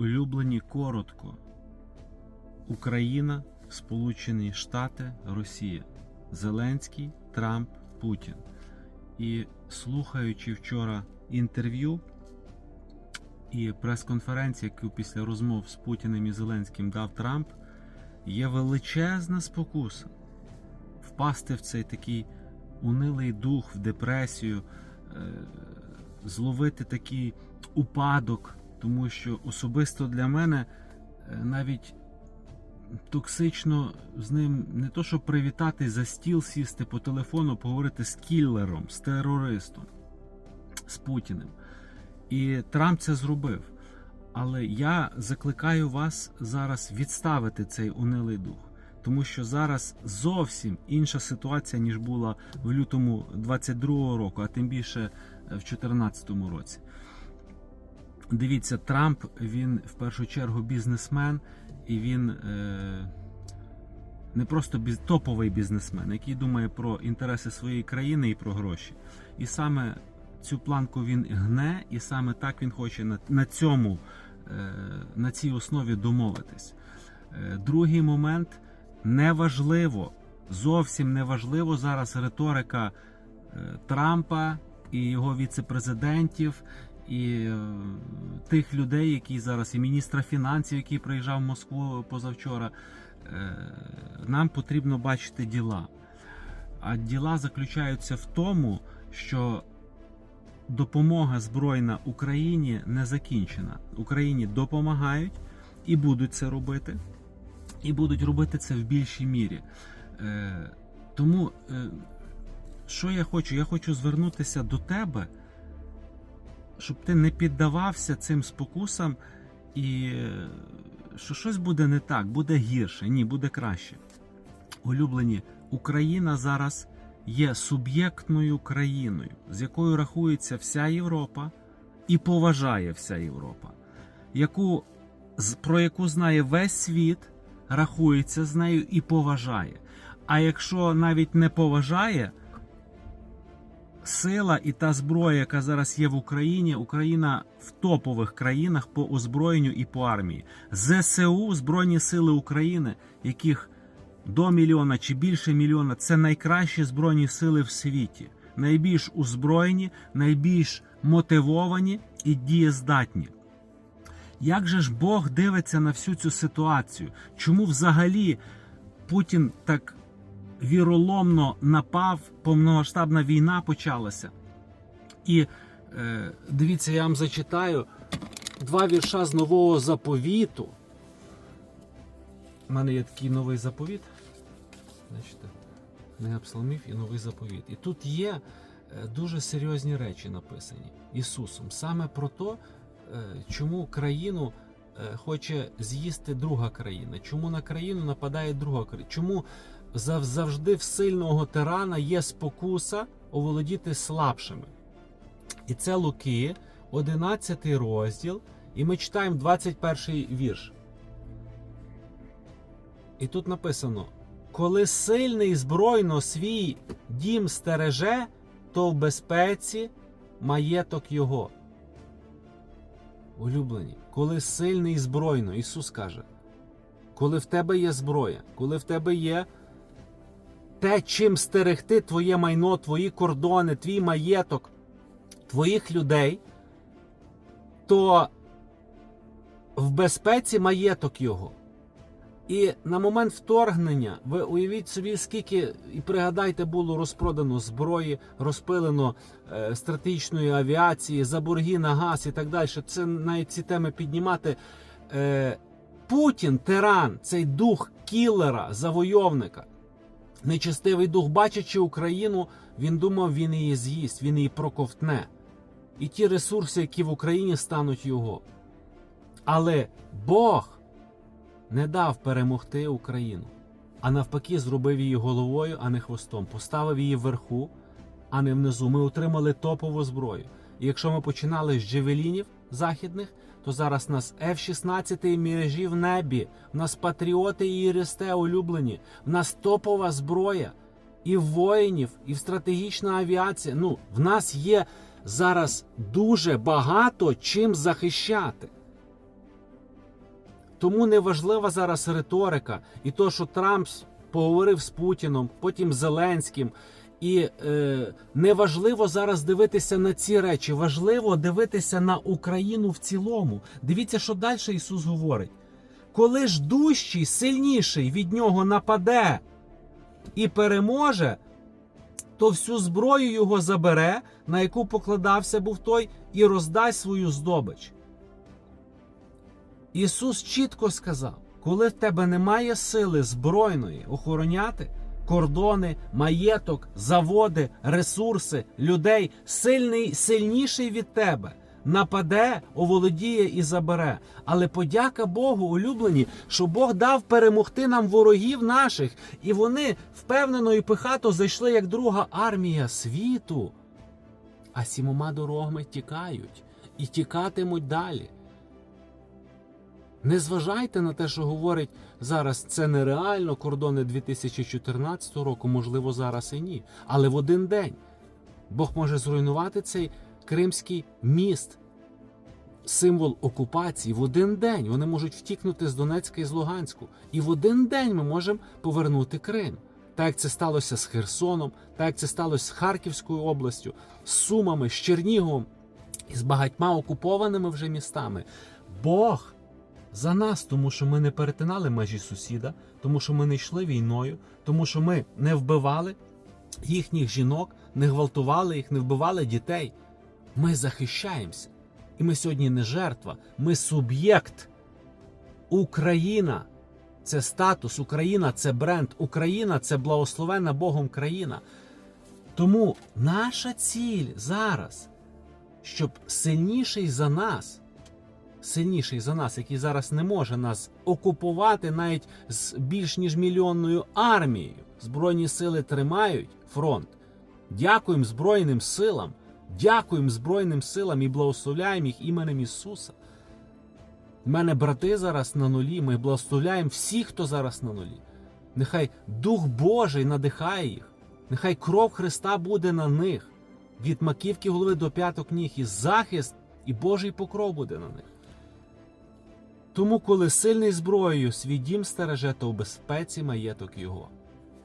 Улюблені коротко. Україна, Сполучені Штати, Росія. Зеленський, Трамп, Путін. І слухаючи вчора інтерв'ю і прес-конференцію, яку після розмов з Путіним і Зеленським дав Трамп, є величезна спокуса впасти в цей такий унилий дух, в депресію, е, зловити такий упадок, тому що особисто для мене е, навіть токсично з ним не то, щоб привітати за стіл, сісти по телефону, поговорити з кілером, з терористом, з Путіним. І Трамп це зробив. Але я закликаю вас зараз відставити цей унилий дух, тому що зараз зовсім інша ситуація, ніж була в лютому 22-го року, а тим більше е, в 2014 році. Дивіться, Трамп він в першу чергу бізнесмен, і він е, не просто біз, топовий бізнесмен, який думає про інтереси своєї країни і про гроші. І саме цю планку він гне, і саме так він хоче на, на цьому, е, на цій основі домовитись. Е, другий момент неважливо, зовсім неважливо зараз риторика е, Трампа і його віцепрезидентів, і е, тих людей, які зараз, і міністра фінансів, який приїжджав в Москву позавчора. Е, Нам потрібно бачити діла. А діла заключаються в тому, що допомога збройна Україні не закінчена. Україні допомагають і будуть це робити, і будуть робити це в більшій мірі. Е, Тому, що я хочу? Я хочу звернутися до тебе, щоб ти не піддавався цим спокусам, і що щось буде не так, буде гірше, ні, буде краще. Улюблені, Україна зараз є суб'єктною країною, з якою рахується вся Європа і поважає вся Європа, яку, про яку знає весь світ, рахується з нею і поважає. А якщо навіть не поважає, сила і та зброя, яка зараз є в Україні, Україна в топових країнах по озброєнню і по армії. ЗСУ, Збройні Сили України, яких до мільйона чи більше мільйона, це найкращі збройні сили в світі. Найбільш озброєні, найбільш мотивовані і дієздатні. Як же ж Бог дивиться на всю цю ситуацію? Чому взагалі Путін так віроломно напав, повномасштабна війна почалася? І е, дивіться, я вам зачитаю два вірша з нового заповіту. У мене є такий новий заповіт. Бачите, книга псалмів і новий заповіт. І тут є е, дуже серйозні речі написані Ісусом. Саме про те, чому країну е, хоче з'їсти друга країна, чому на країну нападає друга країна, чому завжди в сильного тирана є спокуса оволодіти слабшими. І це Луки, 11 розділ, і ми читаємо 21 вірш. І тут написано: коли сильний збройно свій дім стереже, то в безпеці маєток його. Улюблені, коли сильний збройно, Ісус каже, коли в тебе є зброя, коли в тебе є те, чим стерегти твоє майно, твої кордони, твій маєток, твоїх людей, то в безпеці маєток його. І на момент вторгнення ви уявіть собі, скільки і пригадайте, було розпродано зброї, розпилено е, стратегічної авіації, за борги на газ і так далі. Це навіть ці теми піднімати. Е, Путін, тиран, цей дух кілера, завойовника, нечистивий дух, бачачи Україну, він думав, він її з'їсть, він її проковтне. І ті ресурси, які в Україні стануть його. Але Бог не дав перемогти Україну, а навпаки, зробив її головою, а не хвостом. Поставив її вверху, а не внизу. Ми отримали топову зброю. І якщо ми починали з джевелінів західних, то зараз у нас F-16 і міражі в небі, в нас патріоти і ІРСТ улюблені, в нас топова зброя і в воїнів, і в стратегічна авіація. Ну, в нас є зараз дуже багато чим захищати. Тому не важлива зараз риторика і то, що Трамп поговорив з Путіном, потім Зеленським. І е, не зараз дивитися на ці речі, важливо дивитися на Україну в цілому. Дивіться, що далі Ісус говорить. Коли ж дужчий, сильніший від нього нападе і переможе, то всю зброю його забере, на яку покладався був той, і роздасть свою здобич. Ісус чітко сказав: коли в тебе немає сили збройної охороняти кордони, маєток, заводи, ресурси, людей, сильний, сильніший від тебе. Нападе, оволодіє і забере. Але подяка Богу, улюблені, що Бог дав перемогти нам ворогів наших, і вони впевнено і пихато зайшли як друга армія світу. А сімома дорогами тікають і тікатимуть далі. Не зважайте на те, що говорить зараз це нереально, кордони 2014 року, можливо, зараз і ні. Але в один день Бог може зруйнувати цей кримський міст, символ окупації. В один день вони можуть втікнути з Донецька і з Луганську. І в один день ми можемо повернути Крим. Так як це сталося з Херсоном, так як це сталося з Харківською областю, з Сумами, з Черніговом і з багатьма окупованими вже містами. Бог за нас, тому що ми не перетинали межі сусіда, тому що ми не йшли війною, тому що ми не вбивали їхніх жінок, не гвалтували їх, не вбивали дітей. Ми захищаємося. І ми сьогодні не жертва, ми суб'єкт. Україна це статус, Україна це бренд, Україна це благословена Богом країна. Тому наша ціль зараз, щоб сильніший за нас сильніший за нас, який зараз не може нас окупувати навіть з більш ніж мільйонною армією. Збройні сили тримають фронт. Дякуємо Збройним силам, дякуємо Збройним силам і благословляємо їх іменем Ісуса. У мене брати зараз на нулі. Ми благословляємо всіх, хто зараз на нулі. Нехай Дух Божий надихає їх, нехай кров Христа буде на них від маківки голови до п'яток ніг, і захист, і Божий покров буде на них. Тому, коли сильний зброєю свій дім стереже, то в безпеці маєток його.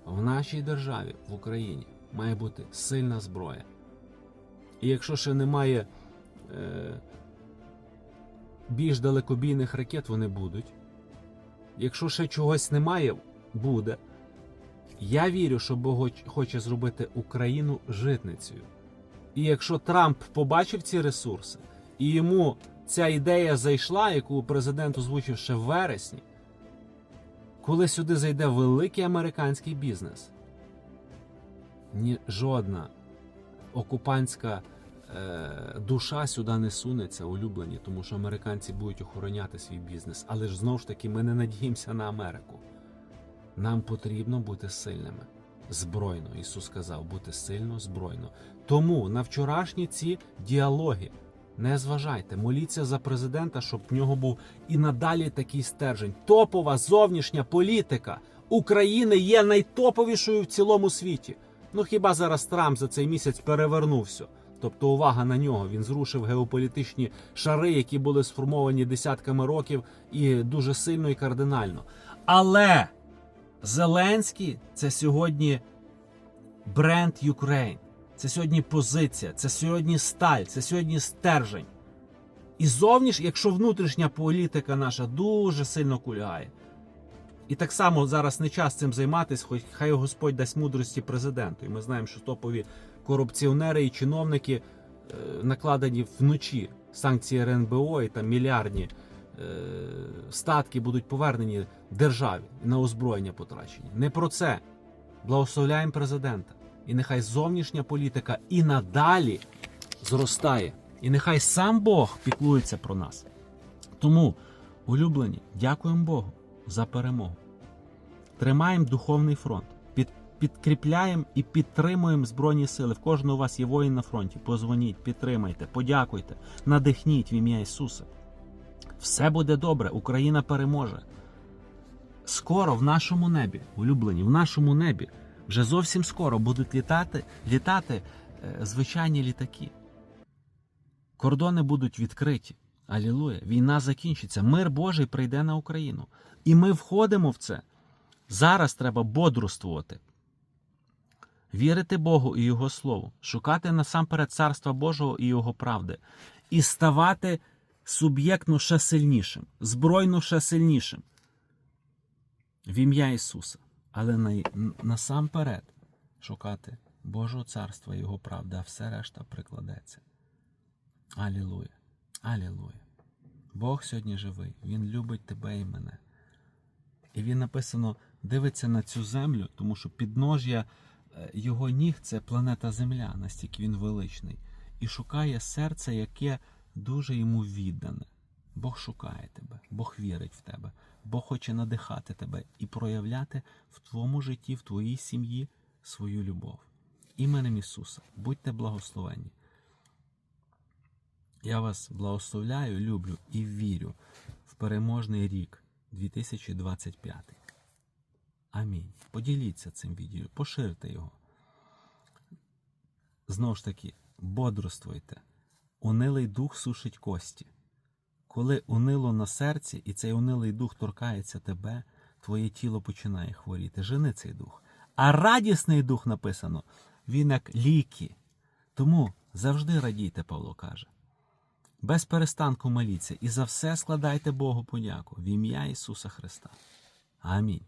В нашій державі, в Україні, має бути сильна зброя. І якщо ще немає е, більш далекобійних ракет, вони будуть. Якщо ще чогось немає, буде. Я вірю, що Бог хоче зробити Україну житницею. І якщо Трамп побачив ці ресурси, і йому ця ідея зайшла, яку президент озвучив ще в вересні, коли сюди зайде великий американський бізнес, ні жодна окупантська е, душа сюди не сунеться, улюблені, тому що американці будуть охороняти свій бізнес. Але ж знову ж таки, ми не надіємося на Америку. Нам потрібно бути сильними. Збройно, Ісус сказав, бути сильно, збройно. Тому на вчорашні ці діалоги не зважайте, моліться за президента, щоб в нього був і надалі такий стержень. Топова зовнішня політика України є найтоповішою в цілому світі. Ну хіба зараз Трамп за цей місяць перевернувся? Тобто увага на нього. Він зрушив геополітичні шари, які були сформовані десятками років, і дуже сильно і кардинально. Але Зеленський це сьогодні бренд Ukraine. Це сьогодні позиція, це сьогодні сталь, це сьогодні стержень. І зовніш, якщо внутрішня політика наша дуже сильно кульгає. І так само зараз не час цим займатися, хоч хай Господь дасть мудрості президенту. І ми знаємо, що топові корупціонери і чиновники е, накладені вночі санкції РНБО і там мільярдні е, статки будуть повернені державі на озброєння потрачені. Не про це. Благословляємо президента. І нехай зовнішня політика і надалі зростає. І нехай сам Бог піклується про нас. Тому, улюблені, дякуємо Богу за перемогу. Тримаємо духовний фронт, під, підкріпляємо і підтримуємо Збройні сили. В кожного у вас є воїн на фронті. Позвоніть, підтримайте, подякуйте, надихніть в ім'я Ісуса. Все буде добре, Україна переможе. Скоро в нашому небі, улюблені, в нашому небі. Вже зовсім скоро будуть літати літати е, звичайні літаки. Кордони будуть відкриті. Алілуя. Війна закінчиться. Мир Божий прийде на Україну. І ми входимо в це. Зараз треба бодрствувати. Вірити Богу і Його Слову, шукати насамперед Царства Божого і Його правди, і ставати суб'єктно ще сильнішим, збройно ще сильнішим. В ім'я Ісуса. Але на, насамперед шукати Божого царства Його правди, а все решта прикладеться. Алілуя. Алілуя. Бог сьогодні живий. Він любить тебе і мене. І він написано дивиться на цю землю, тому що піднож'я е, його ніг це планета Земля, настільки він величний, і шукає серце, яке дуже йому віддане. Бог шукає тебе, Бог вірить в тебе, Бог хоче надихати тебе і проявляти в твоєму житті, в твоїй сім'ї свою любов. Іменем Ісуса, будьте благословенні. Я вас благословляю, люблю і вірю в переможний рік 2025. Амінь. Поділіться цим відео, поширте його. Знову ж таки, бодрствуйте. Унилий дух сушить кості. Коли унило на серці, і цей унилий дух торкається тебе, твоє тіло починає хворіти. Жени цей дух. А радісний дух написано, він як ліки. Тому завжди радійте, Павло каже. Без перестанку моліться і за все складайте Богу подяку в ім'я Ісуса Христа. Амінь.